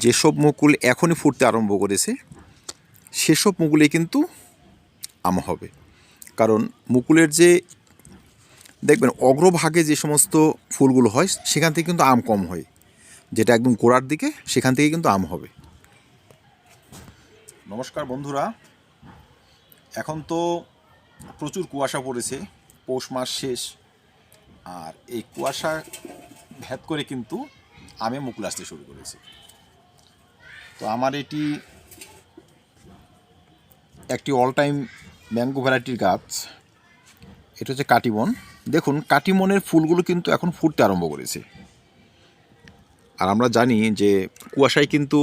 যেসব মুকুল এখনই ফুটতে আরম্ভ করেছে, সেসব মুকুলে কিন্তু আম হবে। কারণ মুকুলের যে, দেখবেন অগ্রভাগে যে সমস্ত ফুলগুলো হয়, সেখান থেকে কিন্তু আম কম হয়। যেটা একদম গোড়ার দিকে, সেখান থেকে কিন্তু আম হবে। নমস্কার বন্ধুরা। এখন তো প্রচুর কুয়াশা পড়েছে, পৌষ মাস শেষ, আর এই কুয়াশা ভেদ করে কিন্তু আমে মুকুল আসতে শুরু করেছে। তো আমার এটি একটি অল টাইম ম্যাঙ্গো ভ্যারাইটির গাছ। এটা হচ্ছে কাটিমন দেখুন কাটিমনের ফুলগুলো কিন্তু এখন ফুটতে আরম্ভ করেছে। আর আমরা জানি যে কুয়াশায় কিন্তু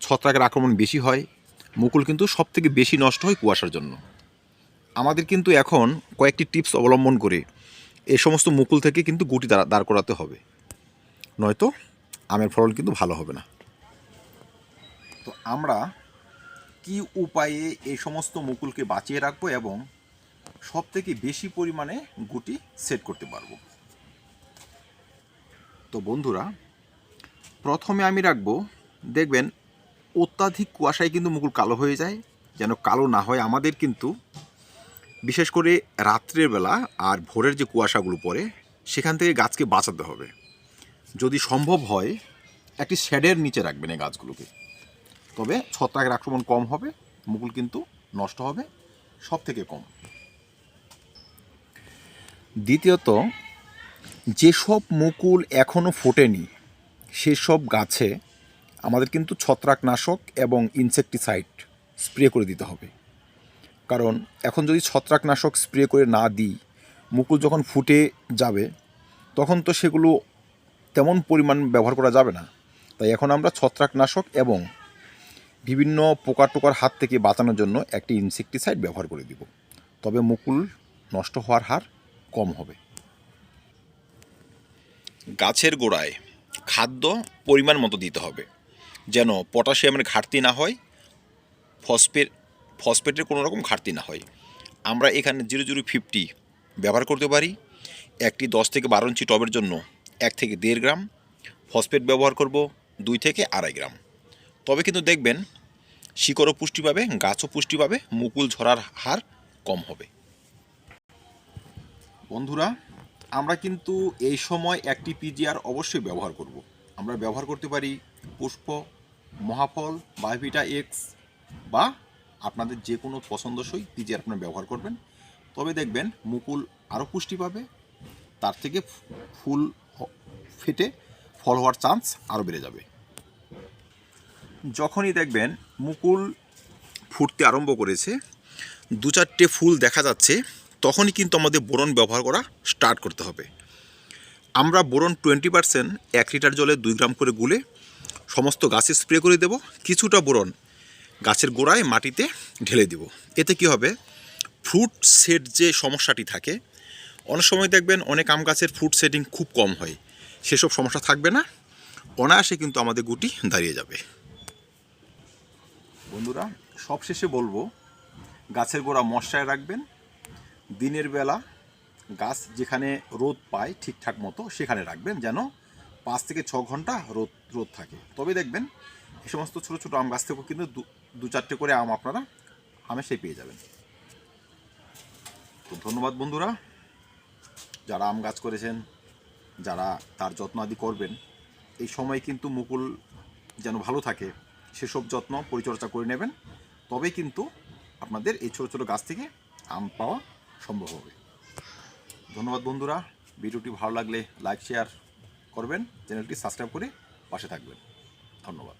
ছত্রাকের আক্রমণ বেশি হয়, মুকুল কিন্তু সব থেকে বেশি নষ্ট হয় কুয়াশার জন্য। আমাদের কিন্তু এখন কয়েকটি টিপস অবলম্বন করে এ সমস্ত মুকুল থেকে কিন্তু গুটি দাঁড়া, দাঁড় করাতে হবে। নয়তো আমের ফলন কিন্তু ভালো হবে না। তো আমরা কি উপায়ে এই সমস্ত মুকুলকে বাঁচিয়ে রাখব এবং সব থেকে বেশি পরিমাণে গুটি সেট করতে পারব? তো বন্ধুরা, প্রথমে আমি রাখব, দেখবেন অত্যাধিক কুয়াশায় কিন্তু মুকুল কালো হয়ে যায়, যেন কালো না হয় আমাদের কিন্তু। বিশেষ করে রাত্রের বেলা আর ভোরের যে কুয়াশাগুলো পড়ে, সেখান থেকে গাছকে বাঁচাতে হবে। যদি সম্ভব হয়, একটি শেডের নিচে রাখবেন এই গাছগুলোকে। তবে ছত্রাকের আক্রমণ কম হবে, মুকুল কিন্তু নষ্ট হবে সব থেকে কম। দ্বিতীয়ত, যেসব মুকুল এখনও ফোটেনি, সেসব গাছে আমাদের কিন্তু ছত্রাকনাশক এবং ইনসেকটিসাইড স্প্রে করে দিতে হবে। কারণ এখন যদি ছত্রাকনাশক স্প্রে করে না দিই, মুকুল যখন ফুটে যাবে, তখন তো সেগুলো তেমন পরিমাণ ব্যবহার করা যাবে না। তাই এখন আমরা ছত্রাকনাশক এবং বিভিন্ন পোকা টোকার হাত থেকে বাঁচানোর জন্য একটি ইনসেকটিসাইড ব্যবহার করে দিব। তবে মুকুল নষ্ট হওয়ার হার কম হবে। গাছের গোড়ায় খাদ্য পরিমাণ মতো দিতে হবে, যেন পটাশিয়ামের ঘাটতি না হয়, ফসফেট, ফসফেটের কোনো রকম ঘাটতি না হয়। আমরা এখানে জিরো জিরো ফিফটি ব্যবহার করতে পারি। একটি দশ থেকে বারো ইঞ্চি টবের জন্য এক থেকে দেড় গ্রাম ফসফেট ব্যবহার করব, দুই থেকে আড়াই গ্রাম। তবে কিন্তু দেখবেন শিকড়ও পুষ্টি পাবে, গাছও পুষ্টি পাবে, মুকুল ঝরার হার কম হবে। বন্ধুরা, আমরা কিন্তু এই সময় একটি পিজিআর অবশ্যই ব্যবহার করব। আমরা ব্যবহার করতে পারি পুষ্প, মহাফল বায়োভিটা এক্স বা আপনাদের যে কোনো পছন্দসই পিজিআর আপনারা ব্যবহার করবেন। তবে দেখবেন মুকুল আরও পুষ্টি পাবে, তার থেকে ফুল ফেটে ফল হওয়ার চান্স আরও বেড়ে যাবে। যখনই দেখবেন মুকুল ফুটতে আরম্ভ করেছে, দু চারটে ফুল দেখা যাচ্ছে, তখনই কিন্তু আমাদের বোরন ব্যবহার করা স্টার্ট করতে হবে। আমরা বোরন টোয়েন্টি পার্সেন্ট এক লিটার জলে দুই গ্রাম করে গুলে সমস্ত গাছে স্প্রে করে দেব, কিছুটা বোরন গাছের গোড়ায় মাটিতে ঢেলে দিব। এতে কি হবে? ফ্রুট সেট যে সমস্যাটি থাকে, অনেক সময় দেখবেন অনেক আম গাছের ফ্রুট সেটিং খুব কম হয়, সেসব সমস্যা থাকবে না, অনায়াসে কিন্তু আমাদের গুটি দাঁড়িয়ে যাবে। বন্ধুরা, সবশেষে বলব, গাছের গোড়া মশায় রাখবেন। দিনের বেলা গাছ যেখানে রোদ পায় ঠিকঠাক মতো সেখানে রাখবেন, যেন পাঁচ থেকে ছ ঘণ্টা রোদ রোদ থাকে। তবে দেখবেন, এ সমস্ত ছোটো ছোটো আম গাছ থেকেও কিন্তু দু- চারটে করে আম আপনারা হামেশাই পেয়ে যাবেন। তো ধন্যবাদ বন্ধুরা, যারা আম গাছ করেছেন, যারা তার যত্ন আদি করবেন, এই সময় কিন্তু মুকুল যেন ভালো থাকে সেসব যত্ন পরিচর্যা করে নেবেন তবে কিন্তু আপনাদের এই ছোটো ছোটো গাছ থেকে আম পাওয়া সম্ভব হবে। ধন্যবাদ বন্ধুরা, ভিডিওটি ভালো লাগলে লাইক শেয়ার করবেন, চ্যানেলটি সাবস্ক্রাইব করে পাশে থাকবেন। ধন্যবাদ।